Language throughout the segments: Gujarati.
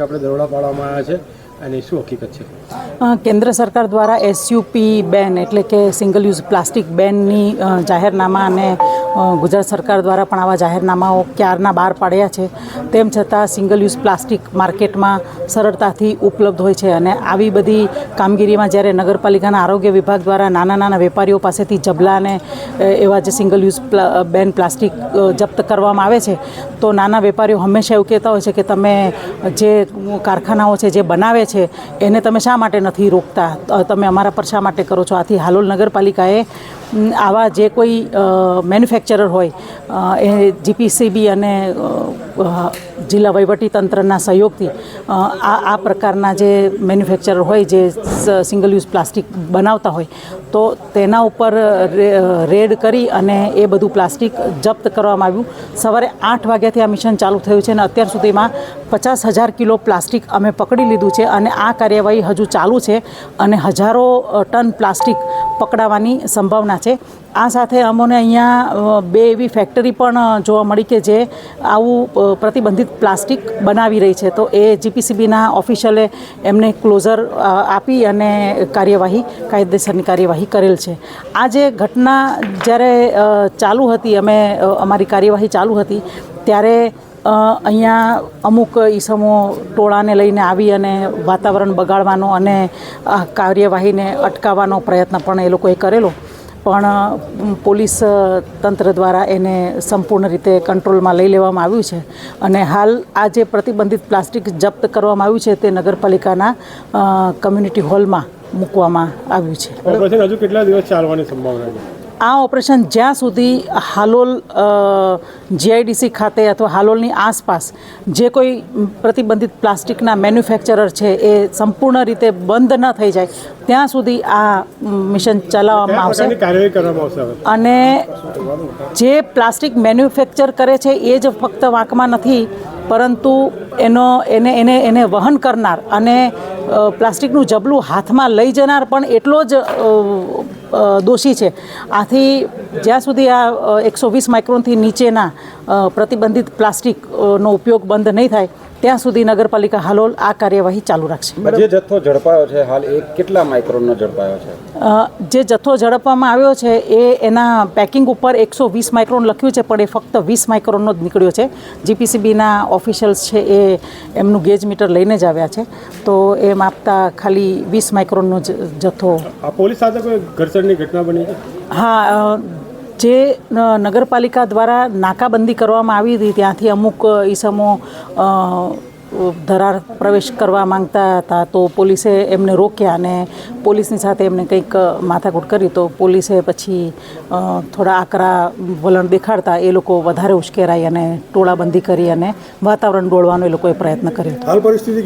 આપણે દરોડા પાડવામાં આવ્યા છે. અને શું હકીકત છે? કેન્દ્ર સરકાર દ્વારા એસયુપી બેન એટલે કે સિંગલ યુઝ પ્લાસ્ટિક બેનની જાહેરનામા અને ગુજરાત સરકાર દ્વારા પણ આવા જાહેરનામાઓ ક્યારના બહાર પાડ્યા છે. તેમ છતાં સિંગલ યુઝ પ્લાસ્ટિક માર્કેટમાં સરળતાથી ઉપલબ્ધ હોય છે અને આવી બધી કામગીરીમાં જ્યારે નગરપાલિકાના આરોગ્ય વિભાગ દ્વારા નાના નાના વેપારીઓ પાસેથી જબલા અને એવા જે સિંગલ યુઝ બેન પ્લાસ્ટિક જપ્ત કરવામાં આવે છે, તો નાના વેપારીઓ હંમેશા એવું કહેતા હોય છે કે તમે જે કારખાનાઓ છે, જે બનાવે છે એને તમે શા માટે નથી રોકતા? તમે અમારા પર શા માટે કરો છો? આથી હાલોલ નગરપાલિકાએ આવા જે કોઈ મેન્યુફેક્ચરર હોય એ જીપીસીબી અને જિલ્લા વહીવટી તંત્રના સહયોગથી આ આ પ્રકારના જે મેન્યુફેક્ચરર હોય, જે સિંગલ યુઝ પ્લાસ્ટિક બનાવતા હોય, તો તેના ઉપર રેડ કરી અને એ બધું પ્લાસ્ટિક જપ્ત કરવામાં આવ્યું. સવારે આઠ વાગ્યાથી આ મિશન ચાલુ થયું છે અને અત્યાર સુધીમાં પચાસ હજાર કિલો પ્લાસ્ટિક અમે પકડી લીધું છે અને આ કાર્યવાહી હજુ ચાલુ છે અને હજારો ટન પ્લાસ્ટિક પકડાવાની સંભાવના છે. આ સાથે અમોને અહીંયા બે એવી ફેક્ટરી પણ જોવા મળી કે જે આવું પ્રતિબંધિત પ્લાસ્ટિક બનાવી રહી છે. તો એ જીપીસીબીના ઓફિશિયલે એમને ક્લોઝર આપી અને કાર્યવાહી, કાયદેસરની કાર્યવાહી કરેલ છે. આ જે ઘટના જ્યારે ચાલુ હતી, અમે અમારી કાર્યવાહી ચાલુ હતી, ત્યારે અહીંયા અમુક ઈસમો ટોળાને લઈને આવી અને વાતાવરણ બગાડવાનો અને આ કાર્યવાહીને અટકાવવાનો પ્રયત્ન પણ એ લોકોએ કરેલો. પણ પોલીસ તંત્ર દ્વારા એને સંપૂર્ણ રીતે કંટ્રોલમાં લઈ લેવામાં આવ્યું છે. અને હાલ આ જે પ્રતિબંધિત પ્લાસ્ટિક જપ્ત કરવામાં આવ્યું છે, તે નગરપાલિકાના કમ્યુનિટી હોલમાં મૂકવામાં આવ્યું છે. હજુ કેટલા દિવસ ચાલવાની સંભાવના છે? આ ઓપરેશન જ્યાં સુધી હાલોલ જીઆઈડીસી ખાતે અથવા હાલોલની આસપાસ જે કોઈ પ્રતિબંધિત પ્લાસ્ટિકના મેન્યુફેક્ચરર છે એ સંપૂર્ણ રીતે બંધ ન થઈ જાય ત્યાં સુધી આ મિશન ચલાવવામાં આવશે. અને જે પ્લાસ્ટિક મેન્યુફેક્ચર કરે છે એ જ ફક્ત વાંકમાં નથી પરંતુ એનો એને એને એને વહન કરનાર અને પ્લાસ્ટિકનું જબલું હાથમાં લઈ જનાર પણ એટલો જ દોષી છે. આથી જ્યાં સુધી આ એકસો વીસ માઇક્રોનથી નીચેના પ્રતિબંધિત પ્લાસ્ટિકનો ઉપયોગ બંધ નહીં થાય ત્યાં સુધી નગરપાલિકા હાલોલ આ કાર્યવાહી ચાલુ રાખશે. જે જથ્થો ઝડપાયો છે હાલ એ કેટલા માઇક્રોનનો ઝડપાયો છે? જે જથ્થો ઝડપવામાં આવ્યો છે એ એના પેકિંગ ઉપર એકસો વીસ માઇક્રોન લખ્યું છે પણ એ ફક્ત વીસ માઇક્રોનનો જ નીકળ્યો છે. જીપીસીબીના ઓફિશિયલ્સ છે એ એમનું ગેજ મીટર લઈને જ આવ્યા છે. તો એ માપતા ખાલી વીસ માઇક્રોનનો જ જથ્થો પોલીસ સાથે કોઈ ઘર્ષણની ઘટના બની હા જે નગરપાલિકા દ્વારા નાકાબંધી કરવામાં આવી હતી, ત્યાંથી અમુક ઈસમો ધરાર પ્રવેશ કરવા માંગતા હતા, તો પોલીસે એમને રોક્યા અને પોલીસની સાથે એમને કંઈક માથાકૂટ કરી, તો પોલીસે પછી થોડા આકરા વલણ દેખાડતા એ લોકો વધારે ઉશ્કેરાઈ અને ટોળાબંધી કરી અને વાતાવરણ ડોળવાનો એ લોકોએ પ્રયત્ન કર્યો હાલ પરિસ્થિતિ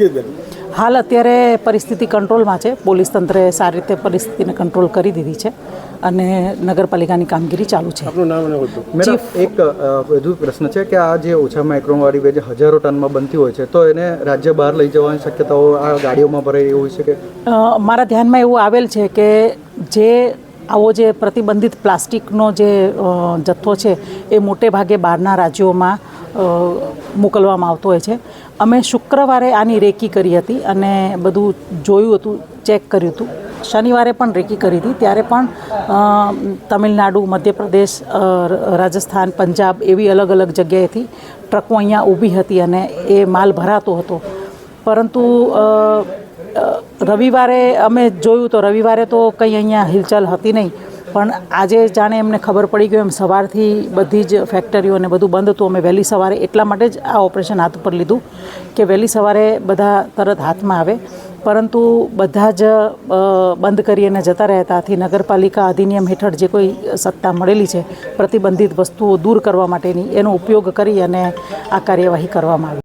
હાલ અત્યારે પરિસ્થિતિ કંટ્રોલમાં છે. પોલીસ તંત્રે સારી રીતે પરિસ્થિતિને કંટ્રોલ કરી દીધી છે અને નગરપાલિકાની કામગીરી ચાલુ છે. આપનું નામ મેડમ એક વધુ પ્રશ્ન છે કે આ જે ઓછા માઇક્રોનવાળી વેજ જે હજારો ટનમાં બનતી હોય છે તો એને રાજ્ય બહાર લઈ જવાની શક્યતાઓ આ ગાડીઓમાં એવું હોય છે કે? મારા ધ્યાનમાં એવું આવેલ છે કે જે આવો જે પ્રતિબંધિત પ્લાસ્ટિકનો જે જથ્થો છે એ મોટે ભાગે બહારના રાજ્યોમાં મોકલવામાં આવતો હોય છે. અમે શુક્રવારે આની રેકી કરી હતી અને બધું જોયું હતું, ચેક કર્યું હતું. શનિવારે પણ રેકી કરી હતી. ત્યારે પણ તમિલનાડુ, મધ્યપ્રદેશ રાજસ્થાન, પંજાબ એવી અલગ અલગ જગ્યાએથી ટ્રકો અહીંયા ઊભી હતી અને એ માલ ભરાતો હતો. પરંતુ રવિવારે અમે જોયું તો રવિવારે તો કંઈ અહીંયા હિલચાલ હતી નહીં. પણ આજે જાણે એમને ખબર પડી ગયું એમ સવારથી બધી જ ફેક્ટરીઓ અને બધું બંધ હતું. અમે વહેલી સવારે એટલા માટે જ આ ઓપરેશન હાથ ઉપર લીધું કે વહેલી સવારે બધા તરત હાથમાં આવે. પરંતુ બધા જ બંધ કરી અને જતા હતા. નગરપાલિકા અધિનિયમ હેઠળ જે કોઈ સત્તા મળેલી છે, પ્રતિબંધિત વસ્તુઓ દૂર કરવા માટેની એનો ઉપયોગ કરી અને આ કાર્યવાહી કરવામાં આવી.